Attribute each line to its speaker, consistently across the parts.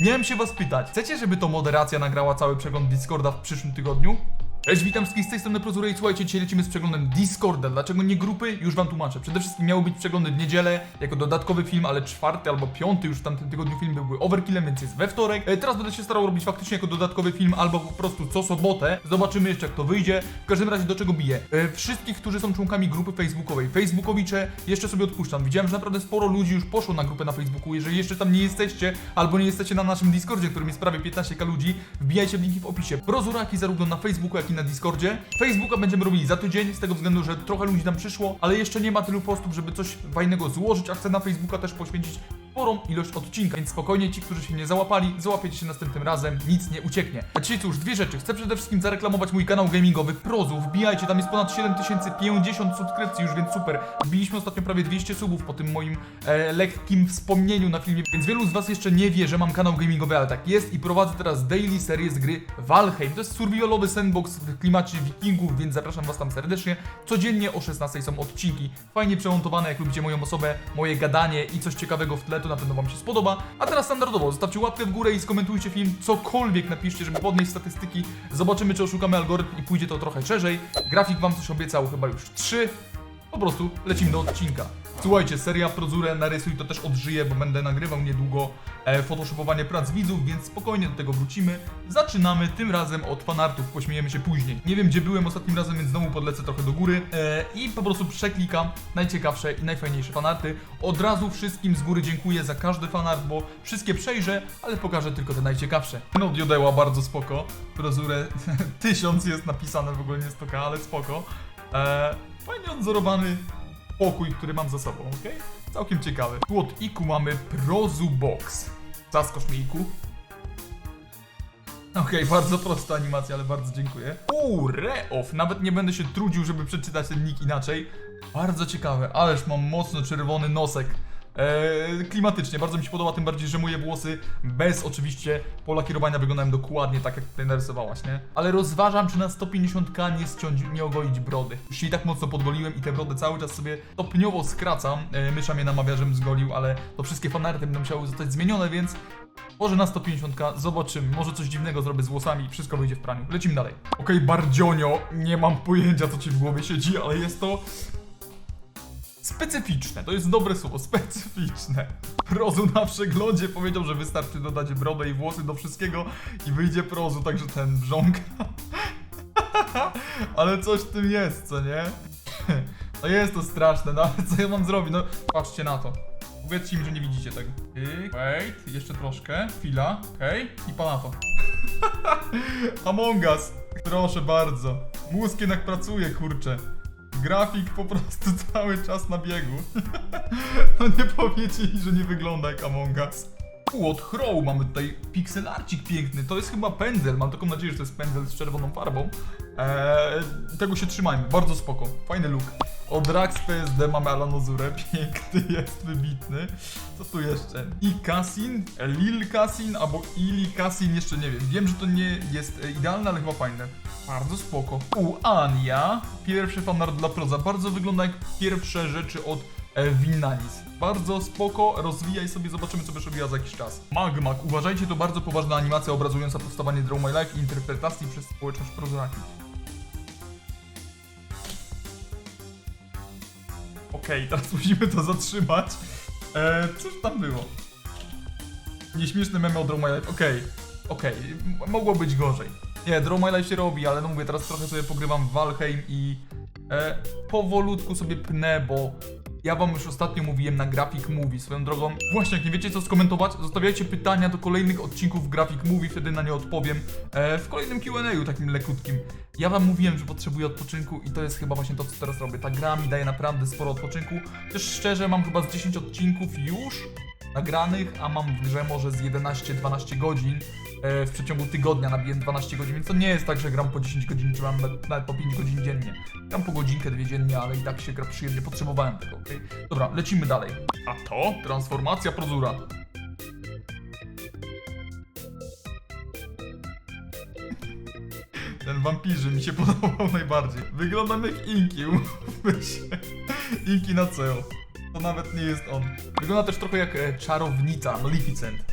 Speaker 1: Miałem się was pytać, chcecie, żeby to moderacja nagrała cały przegląd Discorda w przyszłym tygodniu? Cześć, witam wszystkich z tej strony Prozury i słuchajcie, dzisiaj lecimy z przeglądem Discorda. Dlaczego nie grupy? Już wam tłumaczę. Przede wszystkim miały być przeglądy w niedzielę, jako dodatkowy film, ale czwarty albo piąty już w tamtym tygodniu film byłby overkillem, więc jest we wtorek. E, teraz będę się starał robić faktycznie jako dodatkowy film, albo po prostu co sobotę. Zobaczymy jeszcze jak to wyjdzie. W każdym razie do czego biję? E, wszystkich, którzy są członkami grupy facebookowej. Facebookowicze jeszcze sobie odpuszczam. Widziałem, że naprawdę sporo ludzi już poszło na grupę na Facebooku. Jeżeli jeszcze tam nie jesteście, albo nie jesteście na naszym Discordzie, którym jest prawie 15k ludzi, wbijajcie linki w opisie. Prozuraki zarówno na Facebooku, jak i na Discordzie. Facebooka będziemy robili za tydzień, z tego względu, że trochę ludzi tam przyszło, ale jeszcze nie ma tylu postów, żeby coś fajnego złożyć, a chcę na Facebooka też poświęcić sporą ilość odcinka, więc spokojnie ci, którzy się nie załapali, załapiecie się następnym razem, nic nie ucieknie. A dzisiaj cóż, dwie rzeczy. Chcę przede wszystkim zareklamować mój kanał gamingowy Prozu. Wbijajcie, tam jest ponad 7050 subskrypcji już, więc super. Wbiliśmy ostatnio prawie 200 subów po tym moim e, lekkim wspomnieniu na filmie, więc wielu z was jeszcze nie wie, że mam kanał gamingowy, ale tak jest i prowadzę teraz daily serię z gry Valheim. To jest survivalowy sandbox w klimacie wikingów, więc zapraszam was tam serdecznie. Codziennie o 16 są odcinki, fajnie przemontowane, jak lubicie moją osobę, moje gadanie i coś ciekawego w tle, to na pewno wam się spodoba. A teraz standardowo, zostawcie łapkę w górę i skomentujcie film, cokolwiek napiszcie, żeby podnieść statystyki. Zobaczymy, czy oszukamy algorytm i pójdzie to trochę szerzej. Grafik wam coś obiecał, chyba już 3. Po prostu lecimy do odcinka. Słuchajcie, seria Prozurę narysuj to też odżyje, bo będę nagrywał niedługo e, photoshopowanie prac widzów, więc spokojnie do tego wrócimy. Zaczynamy tym razem od fanartów, pośmiejemy się później. Nie wiem gdzie byłem ostatnim razem, więc znowu podlecę trochę do góry e, i po prostu przeklikam najciekawsze i najfajniejsze fanarty. Od razu wszystkim z góry dziękuję za każdy fanart, bo wszystkie przejrzę, ale pokażę tylko te najciekawsze. No diodeła bardzo spoko. Prozurę 1000 jest napisane w ogóle nie 100k, ale spoko. E, fajnie odzorowany pokój, który mam za sobą, ok? Całkiem ciekawy. Tu od Iku mamy Prozu Box. Zaskocz mi Iku. Okej, bardzo prosta animacja, ale bardzo dziękuję. Uuu! Nawet nie będę się trudził, żeby przeczytać ten nick inaczej. Bardzo ciekawe, ależ mam mocno czerwony nosek. Eee, klimatycznie, bardzo mi się podoba, tym bardziej, że moje włosy bez oczywiście pola kierowania wyglądają dokładnie tak, jak tutaj narysowałaś, nie? Ale rozważam, czy na 150k nie ściąć, nie ogolić brody. Już się i tak mocno podgoliłem i te brody cały czas sobie stopniowo skracam. Eee, mysza mnie namawia, żebym zgolił, ale to wszystkie fanarty będą musiały zostać zmienione, więc może na 150k, zobaczymy. Może coś dziwnego zrobię z włosami, wszystko wyjdzie w praniu. Lecimy dalej. Okej, Bardzionio, nie mam pojęcia co ci w głowie siedzi, ale jest to specyficzne. To jest dobre słowo, specyficzne. Prozu na przeglądzie powiedział, że wystarczy dodać brodę i włosy do wszystkiego i wyjdzie prozu, także ten brząk. ale coś w tym jest, co nie? No jest to straszne, no ale co ja mam zrobić? No patrzcie na to. Powiedzcie mi, że nie widzicie tego. Tyk, wait, jeszcze troszkę, chwila, okej, i pana to. Among Us, proszę bardzo. Mózg jednak pracuje, kurczę. Grafik po prostu cały czas na biegu. No nie powiedzieli, że nie wygląda jak Among Us. Od Crow mamy tutaj pixelarcik piękny. To jest chyba pędzel. Mam taką nadzieję, że to jest pędzel z czerwoną farbą. Eee, tego się trzymajmy. Bardzo spoko. Fajny look. Od Rax PSD mamy Alanozurę. Piękny jest, wybitny. Co tu jeszcze? I Cassin, Lil Cassin albo Ili Cassin, jeszcze nie wiem. Wiem, że to nie jest e, idealne, ale chyba fajne. Bardzo spoko. U, Ania. Pierwszy fanart dla Proza. Bardzo wygląda jak pierwsze rzeczy od e, Winanis. Bardzo spoko, rozwijaj sobie, zobaczymy co będziesz robiła za jakiś czas. Magmak, uważajcie, to bardzo poważna animacja obrazująca powstawanie Draw My Life i interpretacji przez społeczność prozoraki. Okej, teraz musimy to zatrzymać. Eee, cóż tam było? Nieśmieszne memy o Draw My Life, okej. Okej, m- mogło być gorzej. Nie, Draw My Life się robi, ale no mówię, teraz trochę sobie pogrywam w Valheim i e, powolutku sobie pnę, bo ja wam już ostatnio mówiłem na Graphic Movie swoją drogą. Właśnie, jak nie wiecie co skomentować, zostawiajcie pytania do kolejnych odcinków Graphic Movie, wtedy na nie odpowiem e, w kolejnym Q&A takim lekutkim. Ja wam mówiłem, że potrzebuję odpoczynku i to jest chyba właśnie to, co teraz robię. Ta gra mi daje naprawdę sporo odpoczynku. Też szczerze, mam chyba z 10 odcinków już nagranych, a mam w grze może z 11-12 godzin. E, w przeciągu tygodnia nabiję 12 godzin, więc to nie jest tak, że gram po 10 godzin, czy mam nawet- po 5 godzin dziennie. Gram po godzinkę, dwie dziennie, ale i tak się gra przyjemnie, potrzebowałem tego, okej? Dobra, lecimy dalej. A to? Transformacja prozura. Ten wampirzy mi się podobał najbardziej. Wyglądam jak Inki, umówmy się. Inki na CEO. To nawet nie jest on. Wygląda też trochę jak e, czarownica, Maleficent.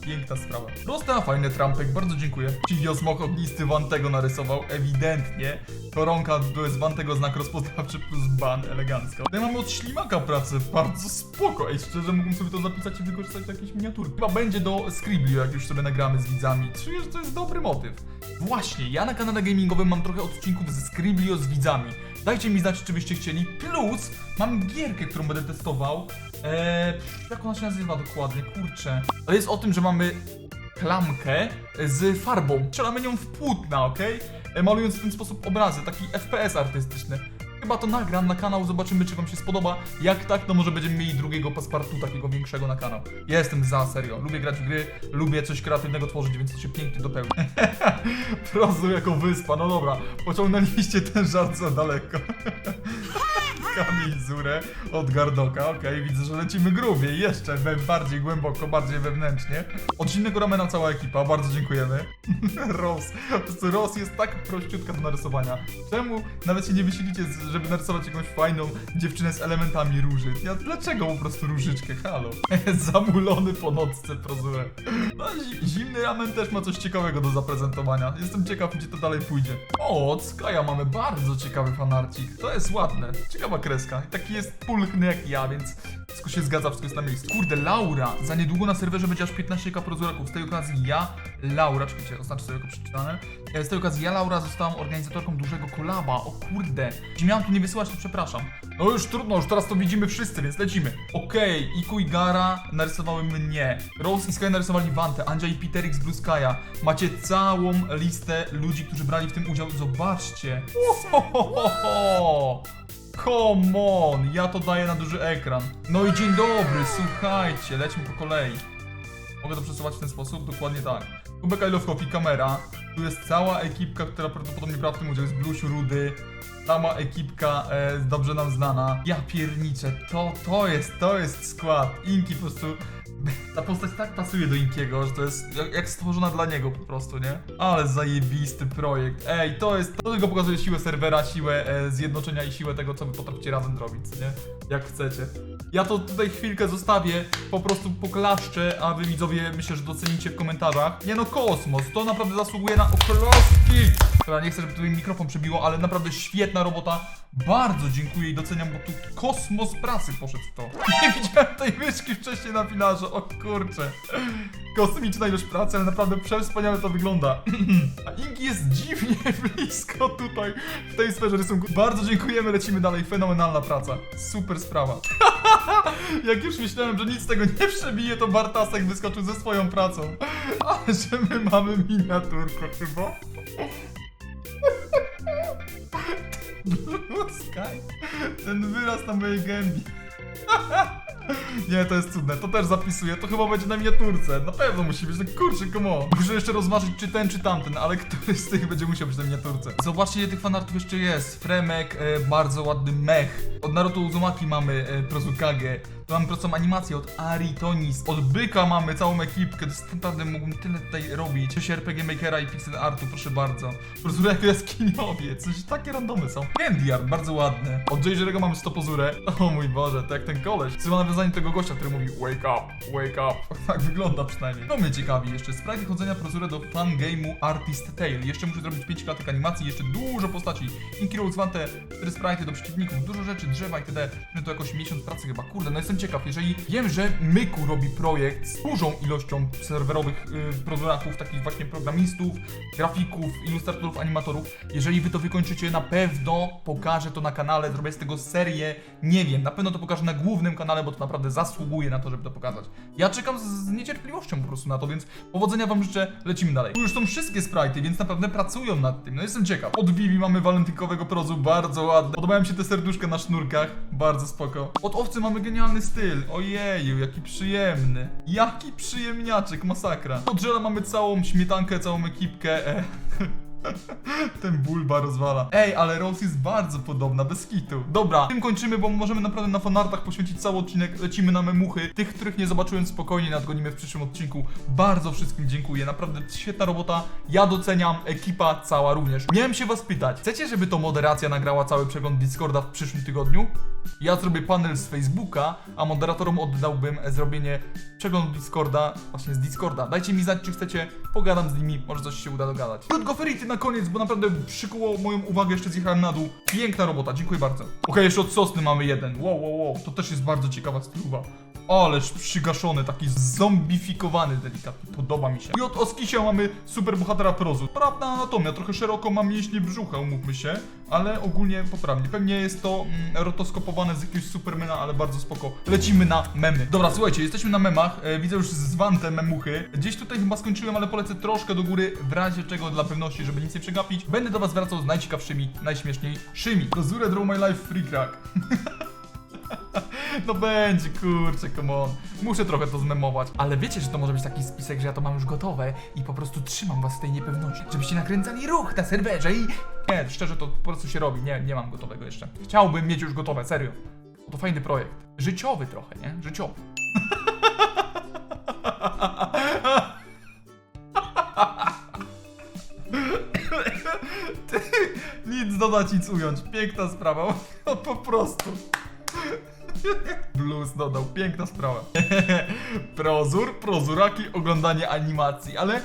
Speaker 1: piękna sprawa. Prosta, fajny trampek, bardzo dziękuję. Ci smok ognisty Van tego narysował, ewidentnie. Koronka to jest Van tego znak rozpoznawczy plus ban, elegancko. Tutaj mamy od ślimaka pracę, bardzo spoko. Ej, szczerze mógłbym sobie to zapisać i wykorzystać do jakiejś miniaturki. Chyba będzie do Scriblio, jak już sobie nagramy z widzami. Czuję, że to jest dobry motyw. Właśnie, ja na kanale gamingowym mam trochę odcinków ze Scriblio z widzami. Dajcie mi znać, czy byście chcieli. Plus, mam gierkę, którą będę testował. Eee, jak ona się nazywa dokładnie? Kurczę. Ale jest o tym, że mamy klamkę z farbą. Strzelamy nią w płótna, okej? E, Malując w ten sposób obrazy, taki FPS artystyczny. Chyba to nagram na kanał, zobaczymy czy wam się spodoba. Jak tak, to może będziemy mieli drugiego paspartu takiego większego na kanał. Ja jestem za, serio. Lubię grać w gry, lubię coś kreatywnego tworzyć, więc to się pięknie dopełni. Prozu jako wyspa, no dobra. Pociągnęliście ten żart za daleko. Kamil Zurę od Gardoka, okej, widzę, że lecimy grubiej, jeszcze we- bardziej głęboko, bardziej wewnętrznie. Od silnego ramena cała ekipa, bardzo dziękujemy. Ros, po prostu Ros jest tak prościutka do narysowania. Czemu nawet się nie wysilicie, żeby narysować jakąś fajną dziewczynę z elementami róży? Ja dlaczego po prostu różyczkę, halo? Zamulony po nocce prozurę. No, zi- zimny ramen też ma coś ciekawego do zaprezentowania. Jestem ciekaw, gdzie to dalej pójdzie. O, od Skaja mamy bardzo ciekawy fanarcik. To jest ładne. Ciekawa kreska. Taki jest pulchny jak ja, więc wszystko się zgadza, wszystko jest na miejscu. Kurde, Laura! Za niedługo na serwerze będzie aż 15k prozuraków. Z tej okazji ja, Laura, czekajcie, oznaczę sobie jako przeczytane. E, Z tej okazji ja, Laura, zostałam organizatorką dużego kolaba. O kurde. Jeśli miałam tu nie wysyłać, to przepraszam. No już trudno, już teraz to widzimy wszyscy, więc lecimy. Okej, Iku i Gara narysowały mnie. Rose i Sky narysowali Wantę, Andzia i Peterix Blue Sky'a. Macie całą listę ludzi, którzy brali w tym udział. Zobaczcie. Ohohoho. Come on, ja to daję na duży ekran. No i dzień dobry, słuchajcie, lećmy po kolei. Mogę to przesuwać w ten sposób? Dokładnie tak. Kubek I Love Coffee, kamera. Tu jest cała ekipka, która prawdopodobnie brała w tym udział. Jest Blusiu, Rudy. Sama ekipka e, dobrze nam znana. Ja pierniczę, to, to jest, to jest skład. Inki po prostu... Ta postać tak pasuje do Inkiego, że to jest jak, jak stworzona dla niego po prostu, nie? Ale zajebisty projekt. Ej, to jest, to tylko pokazuje siłę serwera, siłę e, zjednoczenia i siłę tego, co wy potraficie razem zrobić, nie? Jak chcecie. Ja to tutaj chwilkę zostawię, po prostu poklaszczę, a wy widzowie myślę, że docenicie w komentarzach. Nie no, kosmos, to naprawdę zasługuje na oklaski! Dobra, nie chcę, żeby tutaj mikrofon przebiło, ale naprawdę świetna robota. Bardzo dziękuję i doceniam, bo tu kosmos pracy poszedł w to. Nie widziałem tej myszki wcześniej na filarze, o kurczę. Kosmiczna ilość pracy, ale naprawdę przewspaniale to wygląda. A Inki jest dziwnie blisko tutaj, w tej sferze rysunku. Bardzo dziękujemy, lecimy dalej, fenomenalna praca. Super sprawa. Jak już myślałem, że nic z tego nie przebije, to Bartasek wyskoczył ze swoją pracą. Ale że my mamy miniaturkę chyba. Blue Sky. Ten wyraz na mojej gębie. Nie, to jest cudne, to też zapisuję, to chyba będzie na miniaturce. Na pewno musi być, no kurczę, come on. Muszę jeszcze rozważyć, czy ten, czy tamten, ale któryś z tych będzie musiał być na miniaturce. Zobaczcie, ile tych fanartów jeszcze jest. Fremek, e, bardzo ładny mech. Od Naruto Uzumaki mamy e, Prozukage. Tu mamy prostą animację od Ari Tonis. Od Byka mamy całą ekipkę. To jest naprawdę mógłbym tyle tutaj robić. Coś RPG Makera i Pixel Artu, proszę bardzo. Po prostu jak jaskiniowie. Coś takie randomy są. Candy Art, bardzo ładne. Od J.J. mamy stopozurę. O mój Boże, to jak ten koleś. Chyba nawiązanie tego gościa, który mówi wake up, wake up. Tak wygląda przynajmniej. To mnie ciekawi jeszcze. Sprite chodzenia prozurę do fan game'u Artist Tale. Jeszcze muszę zrobić 5 klatek animacji, jeszcze dużo postaci. Inky Rolls Vante, 4 sprite do przeciwników, dużo rzeczy, drzewa itd. No to jakoś miesiąc pracy chyba. Kurde, no jestem ciekaw. Jeżeli wiem, że Myku robi projekt z dużą ilością serwerowych yy, takich właśnie programistów, grafików, ilustratorów, animatorów. Jeżeli wy to wykończycie, na pewno pokażę to na kanale, zrobię z tego serię. Nie wiem, na pewno to pokażę na głównym kanale, bo to naprawdę zasługuje na to, żeby to pokazać. Ja czekam z, niecierpliwością po prostu na to, więc powodzenia wam życzę, lecimy dalej. Tu już są wszystkie sprite'y, więc naprawdę pracują nad tym. No jestem ciekaw. Od Vivi mamy walentynkowego prozu, bardzo ładne. Podobają mi się te serduszka na sznurkach, bardzo spoko. Od owcy mamy genialny styl. Ojeju, jaki przyjemny. Jaki przyjemniaczek, masakra. Od żela mamy całą śmietankę, całą ekipkę. E. Ten bulba rozwala. Ej, ale Rose jest bardzo podobna, bez kitu. Dobra, tym kończymy, bo możemy naprawdę na fanartach poświęcić cały odcinek. Lecimy na memuchy. Tych, których nie zobaczyłem spokojnie, nadgonimy w przyszłym odcinku. Bardzo wszystkim dziękuję, naprawdę świetna robota. Ja doceniam, ekipa cała również. Miałem się was pytać, chcecie, żeby to moderacja nagrała cały przegląd Discorda w przyszłym tygodniu? Ja zrobię panel z Facebooka, a moderatorom oddałbym zrobienie przeglądu Discorda, właśnie z Discorda. Dajcie mi znać, czy chcecie, pogadam z nimi, może coś się uda dogadać. Krótko Ferity na koniec, bo naprawdę przykuło moją uwagę, jeszcze zjechałem na dół. Piękna robota, dziękuję bardzo. Okej, jeszcze od sosny mamy jeden. Wow, wow, wow, to też jest bardzo ciekawa stylowa. Ależ przygaszony, taki zombifikowany delikatnie, podoba mi się. I od Oskisia mamy super bohatera prozu. Prawda anatomia, trochę szeroko ma mięśnie brzucha, umówmy się, ale ogólnie poprawnie. Pewnie jest to mm, rotoskopowane z jakiegoś supermana, ale bardzo spoko. Lecimy na memy. Dobra, słuchajcie, jesteśmy na memach, e, widzę już zwante memuchy. Gdzieś tutaj chyba skończyłem, ale polecę troszkę do góry, w razie czego dla pewności, żeby nic nie przegapić. Będę do was wracał z najciekawszymi, najśmieszniejszymi. Dozurę Draw My Life Free Crack. No będzie, kurczę, come on. Muszę trochę to zmemować. Ale wiecie, że to może być taki spisek, że ja to mam już gotowe i po prostu trzymam was w tej niepewności, żebyście nakręcali ruch na serwerze i... Nie, szczerze, to po prostu się robi. Nie, nie mam gotowego jeszcze. Chciałbym mieć już gotowe, serio. To fajny projekt. Życiowy trochę, nie? Życiowy. Ty, nic dodać, nic ująć. Piękna sprawa. No po prostu. Blues dodał, piękna sprawa. Prozur, prozuraki, oglądanie animacji, ale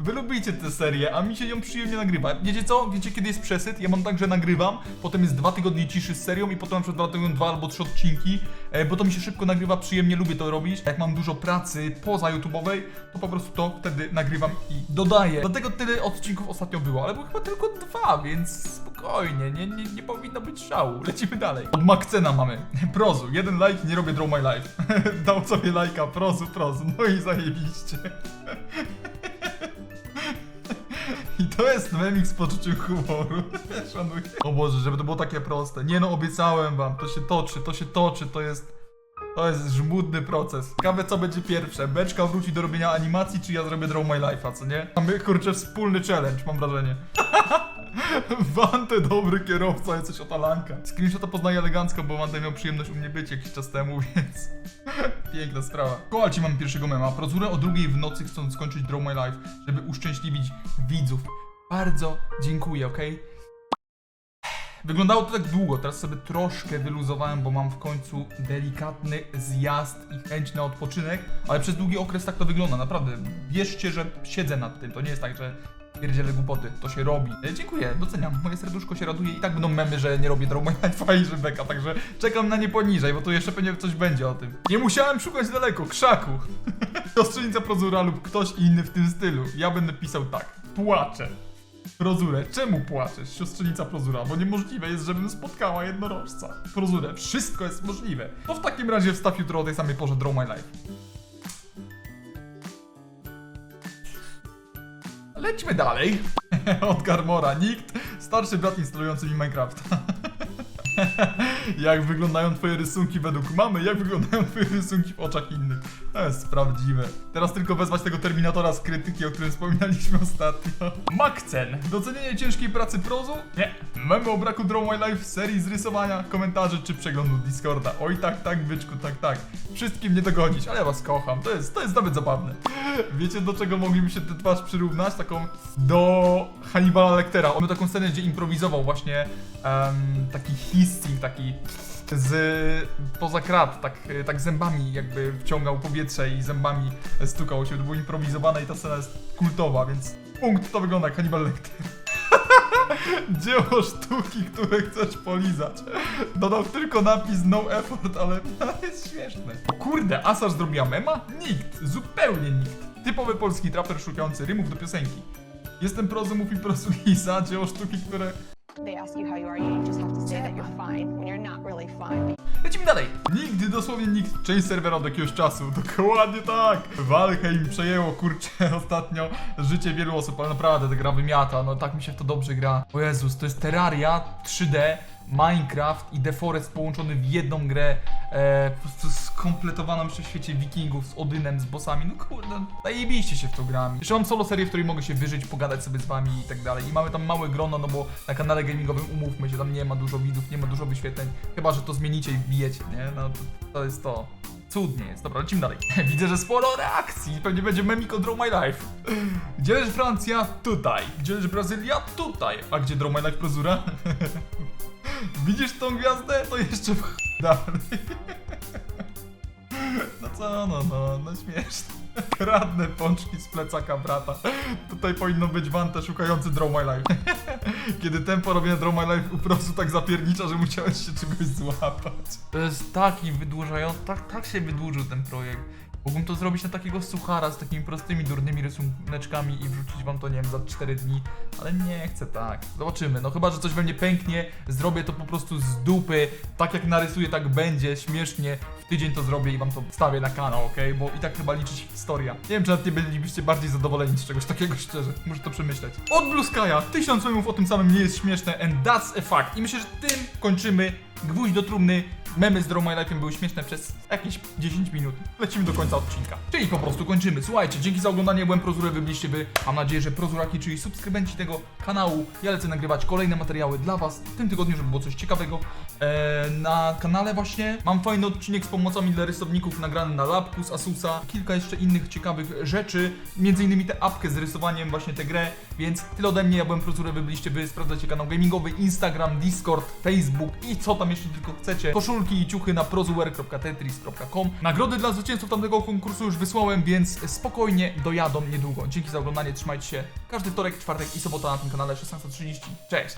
Speaker 1: wy lubicie tę serię, a mi się ją przyjemnie nagrywa. Wiecie co? Wiecie kiedy jest przesyt? Ja mam tak, że nagrywam, potem jest dwa tygodnie ciszy z serią i potem na przykład dwa tygodnie dwa albo trzy odcinki, bo to mi się szybko nagrywa, przyjemnie lubię to robić. Jak mam dużo pracy poza YouTube'owej, to po prostu to wtedy nagrywam i dodaję. Dlatego tyle odcinków ostatnio było, ale było chyba tylko dwa, więc spokojnie, nie, nie, nie powinno być szału. Lecimy dalej. Od Makcena mamy. Prozu, jeden like, nie robię Draw My Life. Dał sobie lajka, prozu, prozu, no i zajebiście. I to jest memik z poczuciem humoru. Szanuję. O Boże, żeby to było takie proste. Nie no, obiecałem wam, to się toczy, to się toczy, to jest... To jest żmudny proces. Ciekawe co będzie pierwsze. Beczka wróci do robienia animacji, czy ja zrobię Draw My Life'a, co nie? Mamy kurczę wspólny challenge, mam wrażenie. Wante dobry kierowca, jesteś otalanka. Screenshota poznaję elegancko, bo Wante miał przyjemność u mnie być jakiś czas temu, więc... Piękna sprawa. Koalci mamy pierwszego mema. Prozurę o drugiej w nocy chcąc skończyć Draw My Life, żeby uszczęśliwić widzów. Bardzo dziękuję, okej? Wyglądało to tak długo, teraz sobie troszkę wyluzowałem, bo mam w końcu delikatny zjazd i chęć na odpoczynek, ale przez długi okres tak to wygląda, naprawdę. Wierzcie, że siedzę nad tym, to nie jest tak, że pierdzielę głupoty, to się robi. E, dziękuję, doceniam, moje serduszko się raduje i tak będą memy, że nie robię Draw My Life i że beka, także czekam na nie poniżej, bo tu jeszcze pewnie coś będzie o tym. Nie musiałem szukać daleko, krzaku. Siostrzenica Prozura lub ktoś inny w tym stylu. Ja będę pisał tak, płaczę. Prozurę, czemu płaczesz, siostrzenica Prozura? Bo niemożliwe jest, żebym spotkała jednorożca. Prozurę, wszystko jest możliwe. To w takim razie wstaw jutro o tej samej porze Draw My Life. Lećmy dalej. Od Garmora. Nikt, starszy brat instalujący mi Minecrafta. jak wyglądają twoje rysunki według mamy? Jak wyglądają twoje rysunki w oczach innych? To jest prawdziwe. Teraz tylko wezwać tego Terminatora z krytyki, o którym wspominaliśmy ostatnio. Makcen. Docenienie ciężkiej pracy prozu? Nie. Memy o braku Draw My Life, serii z rysowania, komentarzy czy przeglądu Discorda. Oj tak, tak, byczku, tak, tak. Wszystkim nie dogodzić, ale ja was kocham. To jest, to jest nawet zabawne. Wiecie do czego mogliby się tę twarz przyrównać? Taką do Hannibala Lectera. On miał taką scenę, gdzie improwizował właśnie em, taki hissing, taki z poza krat, tak, tak zębami jakby wciągał powietrze i zębami stukał się. To było improwizowane i ta scena jest kultowa, więc punkt to wygląda jak Hannibal Lecter. Dzieło sztuki, które chcesz polizać. Dodał tylko napis no effort, ale to jest śmieszne. O kurde, Asaż zrobiła mema? Nikt, zupełnie nikt. Typowy polski traper szukający rymów do piosenki. Jestem prozumów i prosulisa, dzieło sztuki, które...
Speaker 2: They ask you how you are, you just have to say that you're fine when you're.
Speaker 1: Lecimy dalej! Nigdy, dosłownie nikt, część serwera od jakiegoś czasu. Dokładnie tak! Valheim przejęło, kurczę, ostatnio życie wielu osób, ale naprawdę ta gra wymiata, no tak mi się w to dobrze gra. O Jezus, to jest Terraria 3D, Minecraft i The Forest połączony w jedną grę, e, po prostu skompletowaną przez świecie wikingów z Odynem, z bossami, no kurde, zajebiście się w to grami. Jeszcze mam solo serię, w której mogę się wyżyć, pogadać sobie z wami i tak dalej. I mamy tam małe grono, no bo na kanale gamingowym umówmy się, tam nie ma dużo widzów, nie ma dużo wyświetleń, chyba, że to zmienicie i wbijecie, nie? No to, to jest to. Cudnie jest. Dobra, lecimy dalej. Widzę, że sporo reakcji. Pewnie będzie memik o Draw My Life. Gdzie leży Francja? Tutaj. Gdzie leży Brazylia? Tutaj. A gdzie Draw My Life prozura? Widzisz tą gwiazdę? To jeszcze w dalej. No co, no, no, no śmieszne. Kradnę pączki z plecaka brata. Tutaj powinno być Wante szukający Draw My Life. Kiedy tempo robienia Draw My Life po prostu tak zapiernicza, że musiałeś się czegoś złapać. To jest taki wydłużający, tak, tak się wydłużył ten projekt. Mógłbym to zrobić na takiego suchara z takimi prostymi, durnymi rysuneczkami i wrzucić wam to, nie wiem, za 4 dni, ale nie chcę tak. Zobaczymy, no chyba, że coś we mnie pęknie, zrobię to po prostu z dupy, tak jak narysuję, tak będzie, śmiesznie, w tydzień to zrobię i wam to wstawię na kanał, okej? Bo i tak chyba liczy się historia. Nie wiem, czy nawet nie bylibyście bardziej zadowoleni z czegoś takiego, szczerze. Muszę to przemyśleć. Od Blue Sky'a, tysiąc memów o tym samym nie jest śmieszne and that's a fact. I myślę, że tym kończymy. Gwóźdź do trumny. Memy z Draw My Life'em były śmieszne przez jakieś 10 minut. Lecimy do końca odcinka. Czyli po prostu kończymy. Słuchajcie, dzięki za oglądanie. Byłem Prozurę, wy byliście wy. Mam nadzieję, że Prozuraki, czyli subskrybenci tego kanału. Ja lecę nagrywać kolejne materiały dla was w tym tygodniu, żeby było coś ciekawego. Eee, na kanale właśnie mam fajny odcinek z pomocami dla rysowników nagrany na Labku z Asusa. Kilka jeszcze innych ciekawych rzeczy. Między innymi tę apkę z rysowaniem właśnie tę grę. Więc tyle ode mnie. Ja byłem Prozurę, wy byliście wy. Sprawdzajcie kanał gamingowy, Instagram, Discord, Facebook i co tam jeszcze tylko chcecie. Koszulki i ciuchy na prozuer.tetris.com. Nagrody dla zwycięzców tamtego konkursu już wysłałem, więc spokojnie dojadą niedługo. Dzięki za oglądanie, trzymajcie się. Każdy wtorek, czwartek i sobota na tym kanale 16.30. Cześć!